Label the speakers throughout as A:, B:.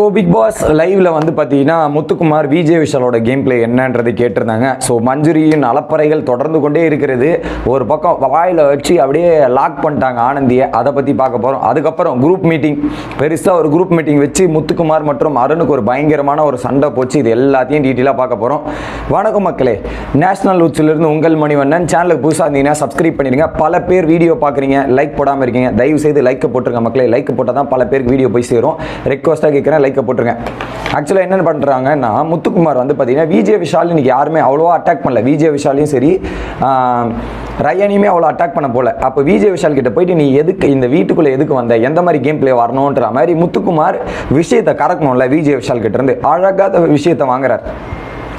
A: So big pass லைவ்ல வந்து பார்த்தீங்கன்னா முத்துக்குமார் விஜய் விஷாலோட கேம் பிளே என்னன்றது கேட்டிருந்தாங்க. ஸோ மஞ்சுரியின் அலப்பறைகள் தொடர்ந்து கொண்டே இருக்கிறது. ஒரு பக்கம் வாயில் வச்சு அப்படியே லாக் பண்ணிட்டாங்க ஆனந்தியை. அதை பற்றி பார்க்க போகிறோம் அதுக்கப்புறம் குரூப் மீட்டிங் பெருசாக ஒரு குரூப் மீட்டிங் வச்சு முத்துக்குமார் மற்றும் அருணுக்கு ஒரு பயங்கரமான ஒரு சண்டை போச்சு. இது எல்லாத்தையும் டீட்டெயிலாக பார்க்க போகிறோம் வணக்கம் மக்களே. நேஷனல் இருந்து உங்கள் மணிவண்ணன். சேனலுக்கு புதுசாக இருந்தீங்கன்னா சப்ஸ்கிரைப் பண்ணிடுங்க. பல பேர் வீடியோ பார்க்குறீங்க. லைக் போடாமல் இருக்கீங்க. தயவு செய்து லைக் போட்டுருங்க மக்களே. லைக் போட்டால் தான் பல பேருக்கு வீடியோ போய் சேரும். ரெக்வஸ்ட்டாக கேட்குறேன். அழைக்கப்பட்டிருங்க. ஆக்சுவலாக என்ன பண்ணுறாங்கன்னா முத்துக்குமார் வந்து பார்த்தீங்கன்னா விஜய் விஷால் இன்னைக்கு யாருமே அவ்வளோவா அட்டாக் பண்ணல. விஜய் விஷாலையும் சரி ரயானியுமே அவ்வளோ அட்டாக் பண்ண போல. அப்போ விஜய் விஷால் கிட்ட போயிட்டு நீ எதுக்கு இந்த வீட்டுக்குள்ளே எதுக்கு வந்த? எந்த மாதிரி கேம் பிளே வரணுன்ற மாதிரி முத்துக்குமார் விஷயத்தை கறக்கணும்ல விஜய் விஷால் கிட்டேருந்து அழகாக விஷயத்தை வாங்குறார்.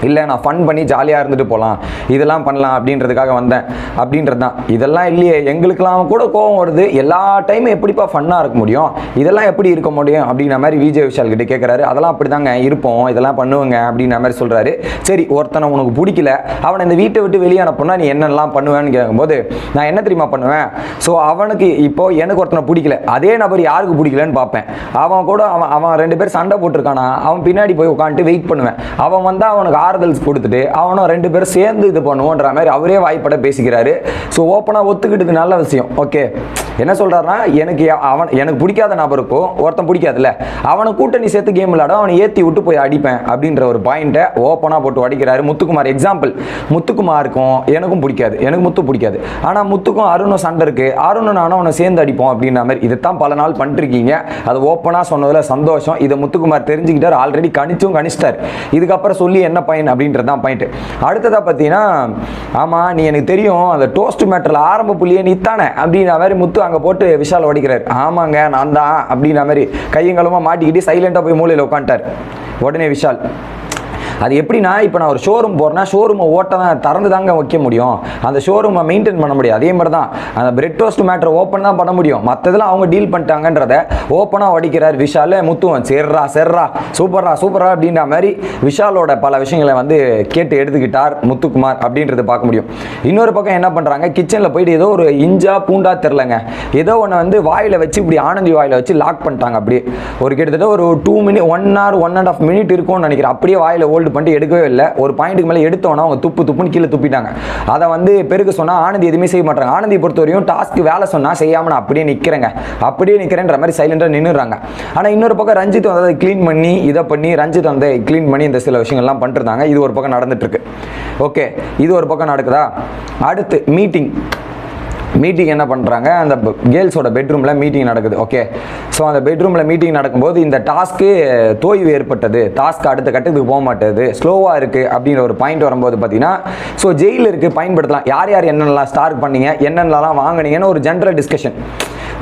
A: இல்லை நான் ஃபன் பண்ணி ஜாலியாக இருந்துட்டு போகலாம் இதெல்லாம் பண்ணலாம் அப்படின்றதுக்காக வந்தேன். அப்படின்றது தான் இதெல்லாம் இல்லையே எங்களுக்கெல்லாம் கூட கோவம் வருது. எல்லா டைமும் எப்படிப்பா ஃபன்னாக இருக்க முடியும்? இதெல்லாம் எப்படி இருக்க முடியும்? அப்படின்ற மாதிரி விஜய் விஷால் கிட்ட கேட்குறாரு அதெல்லாம் அப்படி தாங்க இருப்போம். இதெல்லாம் பண்ணுவேங்க அப்படின்ற மாதிரி சொல்கிறாரு சரி ஒருத்தனை உனக்கு பிடிக்கல. அவனை இந்த வீட்டை விட்டு வெளியே அனுப்புனா நீ என்னெல்லாம் பண்ணுவேன்னு கேட்கும்போது நான் என்ன தெரியுமா பண்ணுவேன்? ஸோ அவனுக்கு இப்போ எனக்கு ஒருத்தனை பிடிக்கல. அதே நபர் யாருக்கு பிடிக்கலன்னு பார்ப்பேன். அவன் கூட அவன் அவன் ரெண்டு பேர் சண்டை போட்டிருக்கானா? அவன் பின்னாடி போய் உட்காந்துட்டு வெயிட் பண்ணுவேன். அவன் வந்தால் அவனுக்கு ஆறுதல் கொடுத்துட்டு அவனும் ரெண்டு பேரும் சேர்ந்து இது பண்ணுவோன்ற மாதிரி அவரே வாய்ப்பட பேசிக்கிறாரு. ஸோ ஓப்பனாக ஒத்துக்கிட்டது நல்ல விஷயம். ஓகே என்ன சொல்கிறாருன்னா எனக்கு அவன் எனக்கு பிடிக்காத நபருக்கும் ஒருத்தன் பிடிக்காதுல்ல. அவனை கூட்டணி சேர்த்து கேம் விளாடும் அவனை ஏற்றி விட்டு போய் அடிப்பேன் அப்படின்ற ஒரு பாயிண்ட்டை ஓப்பனாக போட்டு அடிக்கிறாரு முத்துக்குமார். எக்ஸாம்பிள் முத்துக்குமாருக்கும் எனக்கும் பிடிக்காது எனக்கு முத்து பிடிக்காது. ஆனால் முத்துக்கும் அருணும் சண்டை இருக்குது அருணும் நானும் அவனை சேர்ந்து அடிப்போம் அப்படின்ற மாதிரி. இதைத்தான் பல நாள் பண்ணிருக்கீங்க. அது ஓப்பனாக சொன்னதில் சந்தோஷம். இதை முத்துக்குமார் தெரிஞ்சுக்கிட்டார். ஆல்ரெடி கணிச்சும் கணிச்சிட்டார். இதுக்கப்புறம் சொல்லி என்ன பயன் அப்படின்றது தான் பாயிண்ட் அடுத்ததாக பார்த்தீங்கன்னா ஆமாம் நீ எனக்கு தெரியும் அந்த டோஸ்ட் மேட்டரில் ஆரம்ப புள்ளியே நீ தானே அப்படின்ற மாதிரி முத்து அங்கே போட்டு விஷால் ஓடிக்கிறார் ஆமாங்க நான் தான் அப்படின்ற மாதிரி கையங்களுமா மாட்டிக்கிட்டு சைலண்டாக போய் மூலையில் உட்காந்துட்டார். உடனே விஷால் அது எப்படின்னா இப்போ நான் ஒரு ஷோரூம் போகிறேன்னா ஷோரூமை ஓட்ட தான் திறந்து தாங்க வைக்க முடியும். அந்த ஷோரூமை மெயின்டைன் பண்ண முடியும் அதே மாதிரி தான் அந்த பிரெட் டோஸ்ட் மேட்டர் ஓப்பன் தான் பண்ண முடியும். மற்றதெல்லாம் அவங்க டீல் பண்ணிட்டாங்கன்றத ஓப்பனாக வடிக்கிறார் விஷால் முத்துவன். சேர்றா சேர்றா சூப்பர்ரா சூப்பரா அப்படின்ற மாதிரி விஷாலோட பல விஷயங்களை வந்து கேட்டு எடுத்துக்கிட்டார் முத்துக்குமார் அப்படின்றத பார்க்க முடியும். இன்னொரு பக்கம் என்ன பண்ணுறாங்க கிச்சனில் போயிட்டு ஏதோ ஒரு இஞ்சா பூண்டா தெரிலங்க ஏதோ ஒன்று வந்து வாயில் வச்சு இப்படி ஆனந்தி வாயில் வச்சு லாக் பண்ணிட்டாங்க அப்படியே. ஒரு கிட்டத்தட்ட ஒரு two minute one hour one and half minute இருக்கும்னு நினைக்கிறேன். அப்படியே வாயில் ஹோல்டு பண்ணிட்டு எடுக்கவே இல்லை. ஒரு பாயிண்ட்டுக்கு மேலே எடுத்தோன்னா அவங்க துப்பு துப்புன்னு கீழே துப்பிட்டாங்க. அதை வந்து பெருக்க சொன்னால் ஆனந்தி எதுவுமே செய்ய மாட்டாங்க. ஆனந்தி பொறுத்தவரையும் டாஸ்க்கு வேலை சொன்னால் செய்யாமல் நான் அப்படியே நிற்கிறேங்க அப்படியே நிற்கிறேன்ற மாதிரி சைலண்டாக நின்றுறாங்க ஆனால் இன்னொரு பக்கம் ரஞ்சித் வந்து அதை க்ளீன் பண்ணி இதை பண்ணி ரஞ்சித் வந்து க்ளீன் பண்ணி இந்த சில விஷயங்கள்லாம் பண்ணிருந்தாங்க இது ஒரு பக்கம் நடந்துட்டுருக்கு ஓகே இது ஒரு பக்கம் நடக்குதா? அடுத்து மீட்டிங் மீட்டிங் என்ன பண்ணுறாங்க அந்த கேர்ள்ஸோட பெட்ரூமில் மீட்டிங் நடக்குது ஓகே ஸோ அந்த பெட்ரூமில் மீட்டிங் நடக்கும்போது இந்த டாஸ்க்கு தோய்வு ஏற்பட்டது. டாஸ்க் அடுத்த கட்டத்துக்கு போக மாட்டேது. ஸ்லோவாக இருக்குது அப்படிங்கிற ஒரு பாயிண்ட் வரும்போது பார்த்தீங்கன்னா ஸோ ஜெயில் இருக்குது பயன்படுத்தலாம். யார் யார் என்னென்னலாம் ஸ்டார்ட் பண்ணீங்க என்னென்னலாம் வாங்குனீங்கன்னு ஒரு ஜென்ரல் டிஸ்கஷன்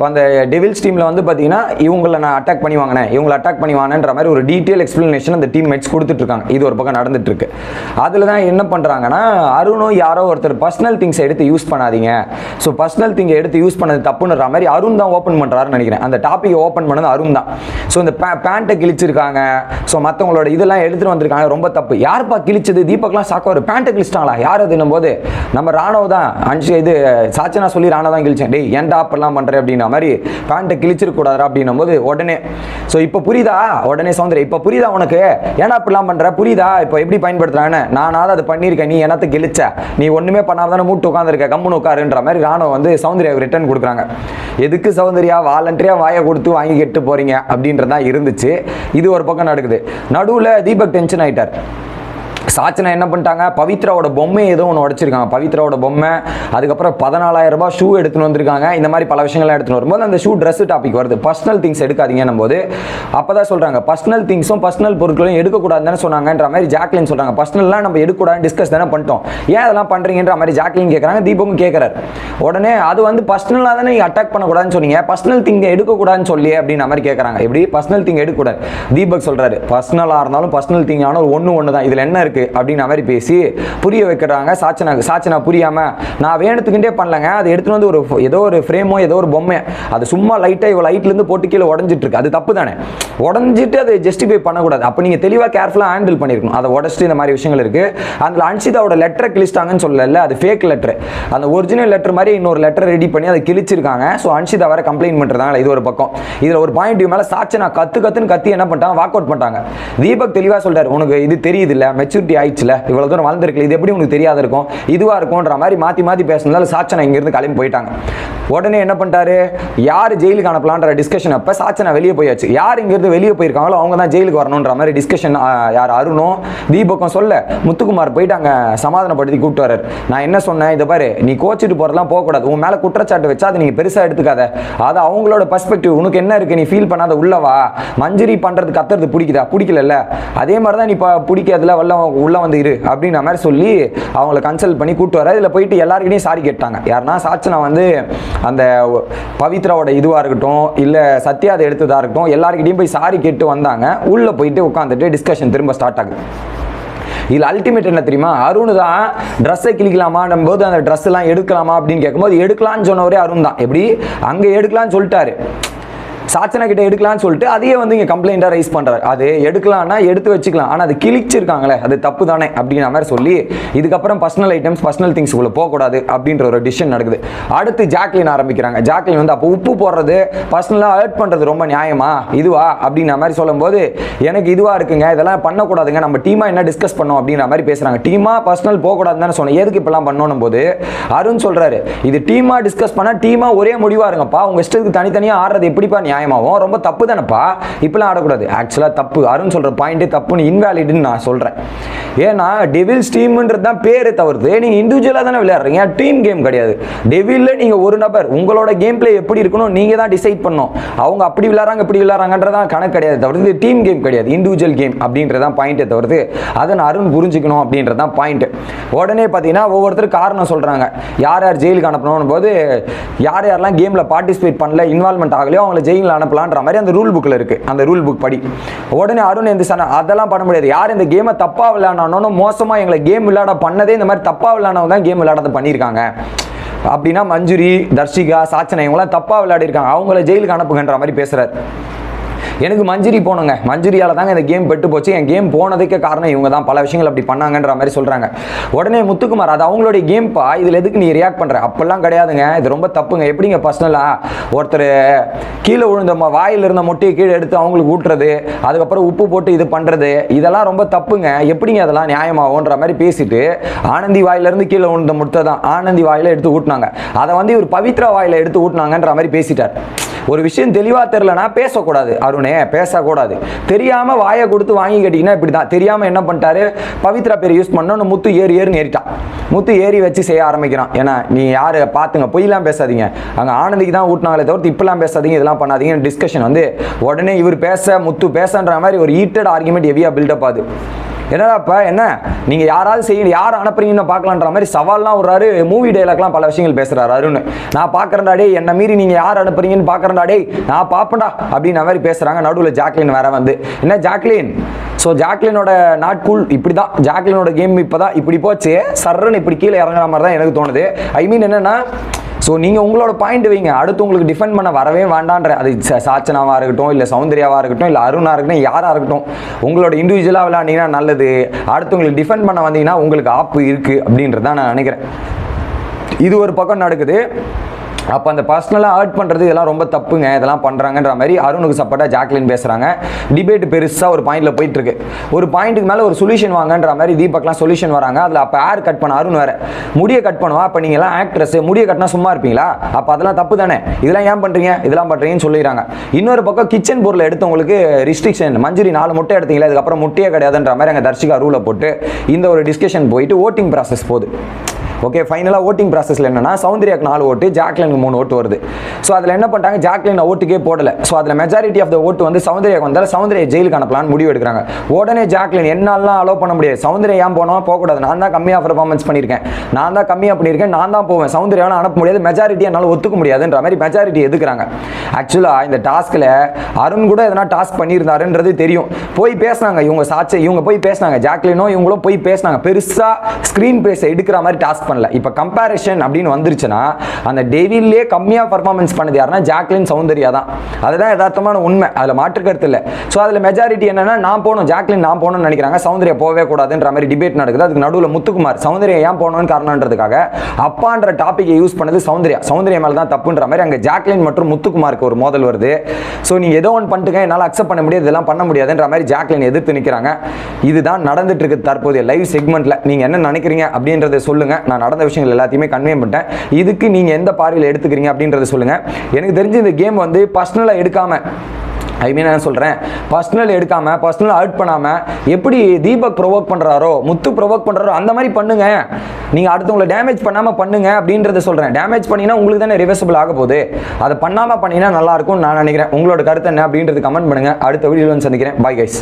A: அந்த டெவில்ஸ் டீமில் வந்து பார்த்தீங்கன்னா இவங்களை நான் அட்டாக் பண்ணி வாங்கினேன். இவங்களை அட்டாக் பண்ணி வாங்கினேன்ற மாதிரி ஒரு டீட்டெயில் எக்ஸ்ப்ளனேஷன் அந்த டீம் மேட்ச் கொடுத்துட்ருக்காங்க இது ஒரு பக்கம் நடந்துட்டுருக்கு அதில் தான் என்ன பண்ணுறாங்கன்னா அருணும் யாரோ ஒருத்தர் பர்சனல் திங்ஸை எடுத்து யூஸ் பண்ணாதீங்க. ஸோ பர்சனல் திங்கை எடுத்து யூஸ் பண்ணது தப்புன்ற மாதிரி அருண் தான் ஓப்பன் பண்ணுறாருன்னு நினைக்கிறேன். அந்த டாப்பிக்கை ஓப்பன் பண்ணது அருண் தான். ஸோ இந்த பேண்ட்டை கிழிச்சிருக்காங்க. ஸோ மற்றவங்களோட இதெல்லாம் எடுத்துகிட்டு வந்திருக்காங்க. ரொம்ப தப்பு. யாருப்பா கிழிச்சது? தீபக்லாம் சாக்கா ஒரு பேண்ட்டை கிழிச்சிட்டாங்களா? யார் அதுன்னும் போது நம்ம ராணுவ தான். அஞ்சு இது சாச்சனா சொல்லி ராணுவ தான் கிழிச்சேன். டேய் ஏன்டா அப்படிலாம் பண்ணுறேன் அப்படின்னா? அப்படின்ற மாதிரி பேண்ட்டை கிழிச்சிருக்கூடாதா அப்படின்னும் போது உடனே ஸோ இப்போ புரியுதா? உடனே சௌந்தர்யா இப்போ புரியுதா உனக்கு? ஏன்னா அப்படிலாம் பண்ணுற புரியுதா? இப்போ எப்படி பயன்படுத்துறான்னு நானாவது அது பண்ணியிருக்கேன். நீ என்னத்தை கிழிச்ச? நீ ஒன்றுமே பண்ணாம தானே மூட்டு உட்காந்துருக்க கம்முன்னு உட்காருன்ற மாதிரி ராணுவ வந்து சௌந்தர்யாவுக்கு ரிட்டர்ன் கொடுக்குறாங்க. எதுக்கு சௌந்தர்யா வாலண்டரியாக வாயை கொடுத்து வாங்கி கெட்டு போறீங்க அப்படின்றது தான் இருந்துச்சு. இது ஒரு பக்கம் நடக்குது. நடுவில் தீபக் டென்ஷன் ஆயிட்டார். சாச்சனா என்ன பண்ணிட்டாங்க? பவித்ராவோட பொம்மை ஏதோ ஒன்று உடச்சிருக்காங்க. பவித்ராவோட பொம்மை அதுக்கப்புறம் பதினாலாயிரம் ரூபாய் ஷூ எடுத்துன்னு வந்திருக்காங்க. இந்த மாதிரி பல விஷயங்கள்லாம் எடுத்துன்னு வரும்போது அந்த ஷூ ட்ரெஸ் டாபிக் வருது. பர்சனல் திங்ஸ் எடுக்காதீங்கன்னும் போது அப்போ தான் சொல்கிறாங்க பர்சனல் திங்ஸும் பர்சனல் பொருட்களையும் எடுக்கக்கூடாதுன்னு தானே சொன்னாங்கன்ற மாதிரி ஜாக்லின் சொல்கிறாங்க பர்சனல்லாம் நம்ம எடுக்கக்கூடாதுன்னு டிஸ்கஸ் தானே பண்ணிட்டோம். ஏன் அதெல்லாம் பண்ணுறீங்கன்ற மாதிரி ஜாக்லின் கேட்குறாங்க தீபம் கேட்குறாரு உடனே அது வந்து பர்சனலாக தானே நீங்கள் அட்டாக் பண்ணக்கூடாதுன்னு சொன்னீங்க. பர்சனல் திங் எடுக்கக்கூடாதுன்னு சொல்லி அப்படின்ற மாதிரி கேட்குறாங்க எப்படி? பர்சனல் திங் எடுக்கக்கூடாது. தீபக் சொல்கிறாரு பர்சனலாக இருந்தாலும் பர்சனல் திங் ஆனால் ஒன்று ஒன்று தான் இதில் என்ன இருக்குது இருக்கு அப்படிங்கிற மாதிரி பேசி புரிய வைக்கிறாங்க. சாச்சனா சாச்சனா புரியாம நான் வேணுத்துக்கிட்டே பண்ணலங்க. அதை எடுத்துட்டு வந்து ஒரு ஏதோ ஒரு ஃப்ரேமோ ஏதோ ஒரு பொம்மை. அது சும்மா லைட்டாக இவ்வளோ லைட்ல இருந்து போட்டு கீழே உடஞ்சிட்டு இருக்கு. அது தப்பு தானே? உடஞ்சிட்டு அதை ஜஸ்டிஃபை பண்ணக்கூடாது. அப்போ நீங்க தெளிவாக கேர்ஃபுல்லாக ஹேண்டில் பண்ணிருக்கணும். அதை உடச்சிட்டு இந்த மாதிரி விஷயங்கள் இருக்கு. அதில் அன்சிதாவோட லெட்டரை கிழிச்சிட்டாங்கன்னு சொல்லல. அது ஃபேக் லெட்டர் அந்த ஒரிஜினல் லெட்டர் மாதிரி இன்னொரு லெட்டர் ரெடி பண்ணி அதை கிழிச்சிருக்காங்க. ஸோ அன்சிதா வேற கம்ப்ளைண்ட் பண்றதாங்க இது ஒரு பக்கம். இதுல ஒரு பாயிண்ட் மேல சாச்சனா கத்து கத்துன்னு கத்தி என்ன பண்ணிட்டாங்க? வாக் அவுட் பண்ணிட்டாங்க. தீபக் தெளிவா சொல்றாரு. உனக்கு இது தெரியுது இல்ல மெச்சூரிட்டி ஆயிடுச்சுல? இவ்வளோ தூரம் வளர்ந்துருக்கல. இது எப்படி உனக்கு தெரியாத இருக்கும்? இதுவாக இருக்கும்ன்ற மாதிரி மாற்றி மாற்றி பேசுனதால சாச்சனை இங்கேருந்து கிளம்பி போயிட்டாங்க. உடனே என்ன பண்ணிட்டாரு? யார் ஜெயிலுக்கு அனுப்பலான்ற டிஸ்கஷன் அப்போ சாச்சனை வெளியே போயாச்சு. யார் இங்கேருந்து வெளியே போயிருக்காங்களோ அவங்க தான் ஜெயிலுக்கு வரணுன்ற மாதிரி டிஸ்கஷன் யார் அருணும் தீபக்கம் சொல்ல முத்துக்குமார் போயிட்டு அங்கே சமாதானப்படுத்தி கூப்பிட்டு வர்றாரு. நான் என்ன சொன்னேன்? இதை பாரு நீ கோச்சிட்டு போகிறதெல்லாம் போகக்கூடாது. உன் மேலே குற்றச்சாட்டு வச்சா அது நீங்கள் பெருசாக எடுத்துக்காத. அது அவங்களோட பர்ஸ்பெக்டிவ் உனக்கு என்ன இருக்குது நீ ஃபீல் பண்ணாத உள்ளவா மஞ்சரி பண்ணுறது கத்துறது பிடிக்குதா? பிடிக்கல அதே மாதிரி தான் நீ இப்போ பிடிக்காதுல வல்ல உள்ளே வந்து இரு அப்படின்ற மாதிரி சொல்லி அவங்கள கன்சல்ட் பண்ணி கூப்பிட்டு வர. இதில் போயிட்டு எல்லாருக்கிட்டையும் சாரி கேட்டாங்க. யாருன்னா சாச்சனா வந்து அந்த பவித்ராவோட இதுவாக இருக்கட்டும் இல்லை சத்யா அதை எடுத்ததாக இருக்கட்டும் எல்லாருக்கிட்டையும் போய் சாரி கேட்டு வந்தாங்க. உள்ளே போயிட்டு உட்காந்துட்டு டிஸ்கஷன் திரும்ப ஸ்டார்ட் ஆகுது. இதில் அல்டிமேட் என்ன தெரியுமா? அருண் தான் ட்ரெஸ்ஸை கிழிக்கலாமான்னும் போது அந்த ட்ரெஸ் எல்லாம் எடுக்கலாமா அப்படின்னு கேட்கும்போது எடுக்கலாம்னு சொன்னவரே அருண் தான். எப்படி? அங்கே எடுக்கலாம்னு சொல்லிட்டாரு. சாச்சனா கிட்ட எடுக்கலாம்னு சொல்லிட்டு அதையே வந்து இங்கே கம்ப்ளைண்ட்டாக ரைஸ் பண்ணுறாரு அது எடுக்கலாம்னா எடுத்து வச்சுக்கலாம். ஆனால் அது கிழிச்சிருக்காங்களே அது தப்பு தானே அப்படிங்கிற மாதிரி சொல்லி இதுக்கப்புறம் பர்சனல் ஐட்டம்ஸ் பர்சனல் திங்ஸ் உள்ள போகக்கூடாது அப்படின்ற ஒரு டிசிஷன் நடக்குது. அடுத்து ஜாக்லின் ஆரம்பிக்கிறாங்க. ஜாக்லின் வந்து அப்போ உப்பு போடுறது பர்சனலாக ஹர்ட் பண்ணுறது ரொம்ப நியாயமா? இதுவா? அப்படின்ற மாதிரி சொல்லும்போது எனக்கு இதுவாக இருக்குங்க இதெல்லாம் பண்ணக்கூடாதுங்க நம்ம டீமாக என்ன டிஸ்கஸ் பண்ணோம் அப்படின்ற மாதிரி பேசுகிறாங்க டீமாக பர்சனல் போகக்கூடாதுன்னு தானே சொன்னேன். எதுக்கு இப்பெல்லாம் பண்ணணும் போது அருண் சொல்கிறாரு இது டீமாக டிஸ்கஸ் பண்ணால் டீமாக ஒரே முடிவாக இருங்கப்பா. உங்கள் இஷ்டத்துக்கு தனித்தனியாக ஆடுறது எப்படிப்பா நியாயம்? நியாயமாகவும் ரொம்ப தப்பு தானப்பா இப்பெல்லாம் ஆடக்கூடாது ஆக்சுவலாக தப்பு. அருண் சொல்கிற பாயிண்ட்டு தப்புன்னு இன்வேலிடுன்னு நான் சொல்கிறேன் ஏன்னா டெவில்ஸ் டீம்ன்றது தான் பேரே தவிர்த்து நீங்கள் இண்டிவிஜுவலாக தானே விளையாடுறீங்க. டீம் கேம் கிடையாது. டெவிலில் நீங்கள் ஒரு நபர் உங்களோட கேம் பிளே எப்படி இருக்கணும் நீங்கள் தான் டிசைட் பண்ணணும். அவங்க அப்படி விளையாடுறாங்க இப்படி விளாட்றாங்கன்றதான் கணக்கு கிடையாது. தவிர்த்து டீம் கேம் கிடையாது. இண்டிவிஜுவல் கேம் அப்படின்றதான் பாயிண்ட்டை தவிர்த்து அதை நான் அருண் புரிஞ்சுக்கணும் அப்படின்றது தான் பாயிண்ட் உடனே பார்த்தீங்கன்னா ஒவ்வொருத்தர் காரணம் சொல்கிறாங்க யார் யார் ஜெயிலுக்கு அனுப்பணும் போது யார் யாரெல்லாம் கேமில் பார்ட்டிசிபேட் பண்ணல இன்வால்மெண்ட் ஆகலையோ அவங்கள ஜெயிலில் அனுப்பலான்ற மாதிரி அந்த ரூல் புக்கில் இருக்குது அந்த ரூல் புக் படி. உடனே அருண் எந்த அதெல்லாம் பண்ண முடியாது. யார் இந்த கேமை தப்பாக விளையாடணும் மோசமாக எங்களை கேம் விளையாட பண்ணதே இந்த மாதிரி தப்பாக விளையாடவங்க தான் கேம் விளையாட பண்ணியிருக்காங்க. அப்படின்னா மஞ்சுரி தர்ஷிகா சாச்சனை இவங்களாம் தப்பாக விளையாடிருக்காங்க அவங்கள ஜெயிலுக்கு அனுப்புங்கன்ற மாதிரி பேசுகிறார் எனக்கு மஞ்சுரி போனோங்க மஞ்சுரியால தாங்க இந்த கேம் பெட்டு போச்சு. என் கேம் போனதுக்கு காரணம் இவங்க தான் பல விஷயங்கள் அப்படி பண்ணாங்கன்ற மாதிரி சொல்றாங்க. உடனே முத்துக்குமார் அது அவங்களுடைய கேம்ப்பா இதுல எதுக்கு நீ ரியாக்ட் பண்ற? அப்பெல்லாம் கிடையாதுங்க. இது ரொம்ப தப்புங்க. எப்படிங்க பர்சனலா ஒருத்தர் கீழே விழுந்த வாயில் இருந்த மொட்டையை கீழே எடுத்து அவங்களுக்கு ஊட்டுறது அதுக்கப்புறம் உப்பு போட்டு இது பண்றது இதெல்லாம் ரொம்ப தப்புங்க. எப்படிங்க அதெல்லாம் நியாயமாகும்ன்ற மாதிரி பேசிட்டு ஆனந்தி வாயிலிருந்து கீழே விழுந்த முட்டை தான் ஆனந்தி வாயில எடுத்து ஊட்டினாங்க. அதை வந்து இவர் பவித்ரா வாயில எடுத்து ஊட்டினாங்கன்ற மாதிரி பேசிட்டார். ஒரு விஷயம் தெளிவாக தெரிலனா பேசக்கூடாது. அருணே பேசக்கூடாது. தெரியாமல் வாயை கொடுத்து வாங்கி கேட்டிங்கன்னா இப்படி தான் தெரியாமல் என்ன பண்ணிட்டாரு? பவித்ரா பேர் யூஸ் பண்ணோன்னு முத்து ஏறி ஏறின்னு ஏறிட்டான். முத்து ஏறி வச்சு செய்ய ஆரம்பிக்கிறான். ஏன்னா நீ யாரு? பார்த்துங்க பொய்லாம் பேசாதீங்க. அங்கே ஆனந்திக்கு தான் ஊட்டினாங்களே தவிர்த்து இப்பெல்லாம் பேசாதீங்க இதெல்லாம் பண்ணாதீங்க. டிஸ்கஷன் வந்து உடனே இவர் பேச முத்து பேசன்ற மாதிரி ஒரு ஹீட்டட் ஆர்குமெண்ட் ஹெவியா பில்டப் ஆகுது. என்னடாப்பா என்ன? நீங்க யாராவது செய்யணும் யார் அனுப்புறீங்கன்னு பார்க்கலான்ற மாதிரி சவால்லாம் விடுறாரு. மூவி டைலாக்லாம் பல விஷயங்கள் பேசுறாரு அருண். நான் பார்க்கறேன்டா டே என்ன மீறி நீங்க யார் அனுப்புறீங்கன்னு பார்க்கறேன்டா நான் பார்ப்பேன்டா அப்படின்ற மாதிரி பேசுறாங்க. நடுவில் ஜாக்லின் வேற வந்து. என்ன ஜாக்லின்? ஸோ ஜாக்லினோட நாட்குள் இப்படி தான் ஜாக்லினோட கேம் இப்போ தான் இப்படி போச்சு. சர்றன்னு இப்படி கீழே இறங்குற மாதிரி தான் எனக்கு தோணுது. ஐ மீன் என்னன்னா ஸோ நீங்கள் உங்களோட பாயிண்ட் வைங்க. அடுத்து உங்களுக்கு டிஃபெண்ட் பண்ண வரவே வேண்டான்ற அது ச- இருக்கட்டும் இல்லை சௌந்தர்யாவாக இருக்கட்டும் இல்லை அருணாக இருக்கட்டும் யாராக இருக்கட்டும். உங்களோட இண்டிவிஜுவலாக விளாண்டிங்கன்னா நல்லது. அடுத்து உங்களுக்கு டிஃபெண்ட் பண்ண வந்தீங்கன்னா உங்களுக்கு ஆப்பு இருக்குது அப்படின்றத நான் நினைக்கிறேன். இது ஒரு பக்கம் நடக்குது. அப்போ அந்த பர்சனலாக ஹர்ட் பண்ணுறது இதெல்லாம் ரொம்ப தப்புங்க. இதெல்லாம் பண்ணுறாங்கன்ற மாதிரி அருணுக்கு சப்போர்ட்டாக ஜாக்லின் பேசுகிறாங்க டிபேட் பெருசாக ஒரு பாயிண்டில் போயிட்டுருக்கு. ஒரு பாயிண்ட்டுக்கு மேலே ஒரு சொல்யூஷன் வாங்கன்ற மாதிரி தீபக்லாம் சொல்யூஷன் வராங்க. அதில் அப்போ யார் கட் பண்ண? அருண் வேறு. முடியை கட் பண்ணுவா. அப்போ நீங்கள்லாம் ஆக்ட்ரஸ் முடியை கட்டினா சும்மா இருப்பீங்களா? அப்போ அதெல்லாம் தப்பு தானே. இதெல்லாம் ஏன் பண்ணுறீங்க இதெல்லாம் பண்ணுறீங்கன்னு சொல்லிடுறாங்க. இன்னொரு பக்கம் கிச்சன் பொருளை எடுத்தவங்களுக்கு ரிஸ்ட்ரிக்ஷன் மஞ்சுரி நாலு முட்டை எடுத்தீங்களா அதுக்கப்புறம் முட்டையே கிடையாதுன்ற மாதிரி அங்கே தர்ஷிகா ரூலை போட்டு இந்த ஒரு டிஸ்கஷன் போயிட்டு ஓட்டிங் ப்ராசஸ் போகுது. ஓகே ஃபைனலாக ஓட்டிங் ப்ராசஸில் என்னென்னா சௌந்தர்யாக்கு நாலு ஓட்டு ஜாக்லினுக்கு மூணு ஓட்டு வருது. ஸோ அதில் என்ன பண்ணிட்டாங்க? ஜாக்லின் ஓட்டுக்கே போடலை. ஸோ அதில் மெஜாரிட்டி ஆஃப் த ஓட்டு வந்து சௌந்தர்யாக்கு வந்தால் சௌந்தர்யா ஜெயிலுக்கு பிளான் முடிவு எடுக்கிறாங்க. உடனே ஜாக்லின் என்னாலாம் அலோவ் பண்ண முடியாது. சௌந்தர்யா ஏன் போனோம் போகக்கூடாது. நான் தான் கம்மியாக பர்ஃபார்மன்ஸ் பண்ணியிருக்கேன். நான் தான் கம்மியாக பண்ணியிருக்கேன். நான் தான் போவேன். சௌந்தர்யாவில் அனுப்ப முடியாது. மெஜாரிட்டி என்னால் ஒத்துக்க முடியாதுன்ற மாதிரி மெஜாரிட்டி எதுக்குறாங்க? ஆக்சுவலாக இந்த டாஸ்கில் அருண் கூட எதனா டாஸ்க் பண்ணியிருந்தாருன்றது தெரியும். போய் பேசினாங்க. இவங்க சாட்சி இவங்க போய் பேசினாங்க. ஜாக்லினோ இவங்களும் போய் பேசினாங்க. பெருசாக ஸ்க்ரீன் பேஸை எடுக்கிற மாதிரி டாஸ்க் பண்ணல. இப்போ கம்பேரிஷன் அப்படின்னு வந்துருச்சுன்னா அந்த டெவிலே கம்மியாக பர்ஃபார்மன்ஸ் பண்ணது யாருன்னா ஜாக்லின் சௌந்தர்யா தான். அதுதான் யதார்த்தமான உண்மை. அதில் மாற்று கருத்து இல்லை. ஸோ அதில் மெஜாரிட்டி என்னன்னா நான் போகணும் ஜாக்லின் நான் போகணும்னு நினைக்கிறாங்க. சௌந்தர்யா போகவே கூடாதுன்ற மாதிரி டிபேட் நடக்குது. அதுக்கு நடுவில் முத்துக்குமார் சௌந்தர்யா ஏன் போகணும்னு காரணன்றதுக்காக அப்பான்ற டாப்பிக்கை யூஸ் பண்ணது சௌந்தர்யா. சௌந்தர்யா மேலே தான் தப்புன்ற மாதிரி அங்கே ஜாக்லின் மற்றும் முத்துக்குமாருக்கு ஒரு மோதல் வருது. ஸோ நீ ஏதோ ஒன்று பண்ணிட்டுங்க என்னால் அக்செப்ட் பண்ண முடியாது இதெல்லாம் பண்ண முடியாதுன்ற மாதிரி ஜாக்லின் எதிர்த்து நிற்கிறாங்க இதுதான் நடந்துட்டு இருக்கு தற்போதைய லைவ் செக்மெண்ட்டில் நீங்கள் என்ன நினைக்கிறீங்க அப்படின்றத சொல்லுங்க. நான் நடந்த விஷயங்கள் எல்லாத்தையுமே கன்வே பண்ணிட்டேன். இதுக்கு நீங்கள் எந்த பார்வையில் எடுத்துக்கிறீங்க அப்படின்றத சொல்லுங்கள் எனக்கு தெரிஞ்சு இந்த கேம் வந்து பர்சனலாக எடுக்காமல் ஐ மீன் நான் சொல்கிறேன் பர்சனல் எடுக்காமல் பர்சனல் அவுட் பண்ணாமல் எப்படி தீபக் ப்ரொவோக் பண்ணுறாரோ முத்து ப்ரொவோக் பண்ணுறாரோ அந்த மாதிரி பண்ணுங்க. நீங்கள் அடுத்தவங்களை டேமேஜ் பண்ணாமல் பண்ணுங்க அப்படின்றத சொல்கிறேன் டேமேஜ் பண்ணினா உங்களுக்கு தானே ரிவர்சபிள் ஆக போகுது. அதை பண்ணாமல் பண்ணினா நல்லாயிருக்கும்னு நான் நினைக்கிறேன். உங்களோட கருத்து என்ன அப்படின்றது கமெண்ட் பண்ணுங்க. அடுத்த வீடியோவில் வந்து சந்திக்கிறேன். Bye guys